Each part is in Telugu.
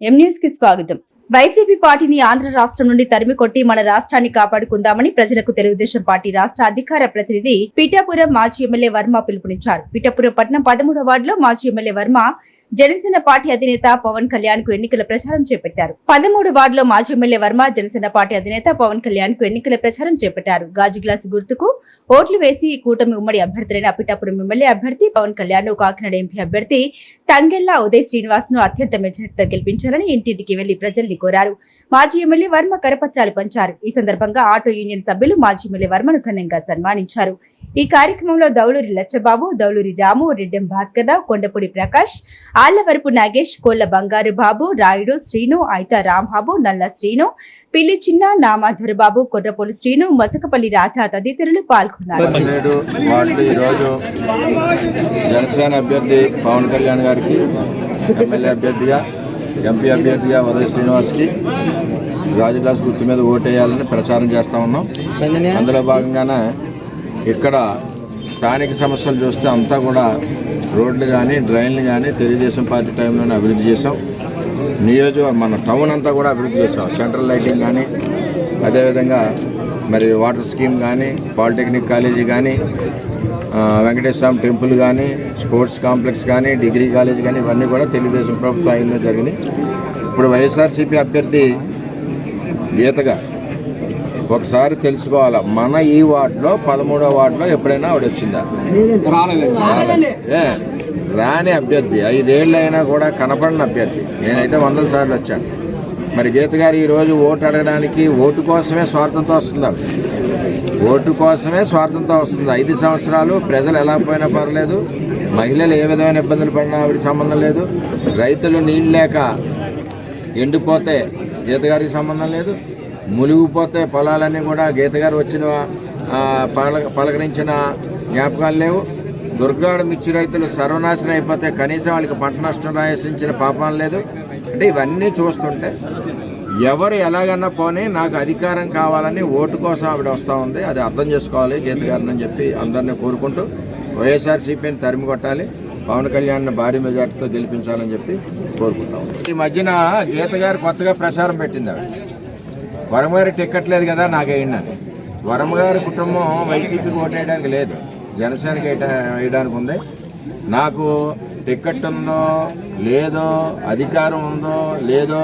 కి స్వాగతం. వైసీపీ పార్టీని ఆంధ్ర రాష్ట్రం నుండి తరిమి కొట్టి మన రాష్ట్రాన్ని కాపాడుకుందామని ప్రజలకు తెలుగుదేశం పార్టీ రాష్ట్ర అధికార ప్రతినిధి పిఠాపురం మాజీ ఎమ్మెల్యే వర్మ పిలుపునిచ్చారు. పిఠాపురం పట్నం పదమూడవ వార్డులో మాజీ ఎమ్మెల్యే వర్మ జనసేన పార్టీ అధినేత పవన్ కళ్యాణ్కు ఎన్నికల ప్రచారం చేపట్టారు. పదమూడు వార్డులో మాజీ ఎమ్మెల్యే వర్మ జనసేన పార్టీ అధినేత పవన్ కళ్యాణ్కు ఎన్నికల ప్రచారం చేపట్టారు. గాజు గ్లాసు గుర్తుకు ఓట్లు వేసి కూటమి ఉమ్మడి అభ్యర్థులైన పిఠాపురం ఎమ్మెల్యే అభ్యర్థి పవన్ కళ్యాణ్ను కాకినాడ ఎంపీ అభ్యర్థి తంగెల్లా ఉదయ్ శ్రీనివాస్ను అత్యంత మెజార్టీతో గెలిపించాలని ఇంటింటికి వెళ్ళి ప్రజల్ని కోరారు. మాజీ ఎమ్మెల్యే వర్మ కరపత్రాలు పంచారు. ఈ సందర్భంగా ఆటో యూనియన్ సభ్యులు మాజీ ఎమ్మెల్యే వర్మను ఘనంగా సన్మానించారు. ఈ కార్యక్రమంలో దౌలూరి లచ్చబాబు దౌలూరి రాము రెడ్డెం భాస్కర్ రావు కొండపూడి ప్రకాష్ ఆళ్ళవరపు నాగేష్ కోళ్ళ బంగారు బాబు రాయుడు శ్రీను ఐత రాంబాబు నల్ల శ్రీను పిల్లి చిన్న నామాధర్ బాబు కొర్రపొలి శ్రీను మసకపల్లి రాజా తదితరులు పాల్గొన్నారు. ఈరోజు జనసేన అభ్యర్థి పవన్ కళ్యాణ్ గారికి ఎమ్మెల్యే అభ్యర్థిగా ఎంపీ అభ్యర్థిగా ఉదయ్ శ్రీనివాస్కి గాజు గ్లాస్ గుర్తు మీద ఓటేయాలని ప్రచారం చేస్తూ ఉన్నాం. అందులో భాగంగానే ఇక్కడ స్థానిక సమస్యలు చూస్తే అంతా కూడా రోడ్లు కానీ డ్రైన్లు కానీ తెలుగుదేశం పార్టీ టైంలోనే అభివృద్ధి చేసాం నియోజక మన టౌన్ అంతా కూడా అభివృద్ధి చేసాం సెంట్రల్ లైటింగ్ కానీ అదేవిధంగా మరి వాటర్ స్కీమ్ కానీ పాలిటెక్నిక్ కాలేజీ కానీ వెంకటేశ్వర స్వామి టెంపుల్ కానీ స్పోర్ట్స్ కాంప్లెక్స్ కానీ డిగ్రీ కాలేజ్ కానీ ఇవన్నీ కూడా తెలుగుదేశం ప్రభుత్వ ఆయనలో జరిగినాయి. ఇప్పుడు వైఎస్ఆర్సీపీ అభ్యర్థి గీతగా ఒకసారి తెలుసుకోవాలా మన ఈ వార్డులో పదమూడో వార్డులో ఎప్పుడైనా ఆవిడ వచ్చిందా? రాని అభ్యర్థి ఐదేళ్ళు అయినా కూడా కనపడిన అభ్యర్థి. నేనైతే వందల సార్లు వచ్చాను. మరి గీత గారు ఈరోజు ఓటు అడగడానికి ఓటు కోసమే స్వార్థంతో వస్తుంది ఓటు కోసమే స్వార్థంతో వస్తుంది. ఐదు సంవత్సరాలు ప్రజలు ఎలా పోయినా పర్లేదు. మహిళలు ఏ విధమైన ఇబ్బందులు పడినా ఆవిడకి సంబంధం లేదు. రైతులు నీళ్ళు లేక ఎండిపోతే గీత గారికి సంబంధం లేదు. మునిగిపోతే పొలాలన్నీ కూడా గీత గారు వచ్చిన పలక పల పలకరించిన జ్ఞాపకాలు లేవు. దుర్గాడ మిర్చి రైతులు సర్వనాశనం అయిపోతే కనీసం వాళ్ళకి పంట నష్టం రాసించిన పాపం లేదు. అంటే ఇవన్నీ చూస్తుంటే ఎవరు ఎలాగన్నా పోనీ నాకు అధికారం కావాలని ఓటు కోసం ఆవిడ వస్తూ ఉంది. అది అర్థం చేసుకోవాలి. గీత గారిని అని చెప్పి అందరినీ కోరుకుంటూ వైఎస్ఆర్సీపీని తరిమి కొట్టాలి. పవన్ కళ్యాణ్ భారీ మెజార్టీతో గెలిపించాలని చెప్పి కోరుకుంటాం ఈ మధ్యన గీత గారు కొత్తగా ప్రచారం పెట్టింది ఆవిడ. వరం గారి టిక్కెట్ లేదు కదా నాకు వేయండి వరమ గారి కుటుంబం వైసీపీకి ఓటేయడానికి లేదు. జనసేనకి వేయడానికి ఉంది. నాకు టికెట్ ఉందో లేదో అధికారం ఉందో లేదో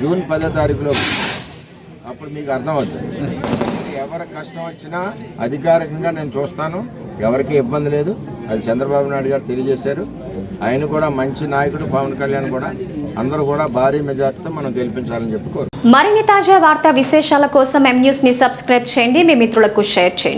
జూన్ పదో తారీఖులో అప్పుడు మీకు అర్థం అవుతుంది ఎవరి కష్టం వచ్చినా అధికారికంగా నేను చూస్తాను. ఎవరికి ఇబ్బంది లేదు. అది చంద్రబాబు నాయుడు గారు తెలియజేశారు. ఆయన కూడా మంచి నాయకుడు పవన్ కళ్యాణ్ కూడా. అందరూ కూడా భారీ మెజార్టీతో మనం గెలిపించాలని చెప్పి కోరు మరిన్ని తాజా వార్తా విశేషాల కోసం ఎం న్యూస్ని సబ్స్క్రైబ్ చేయండి. మీ మిత్రులకు షేర్ చేయండి.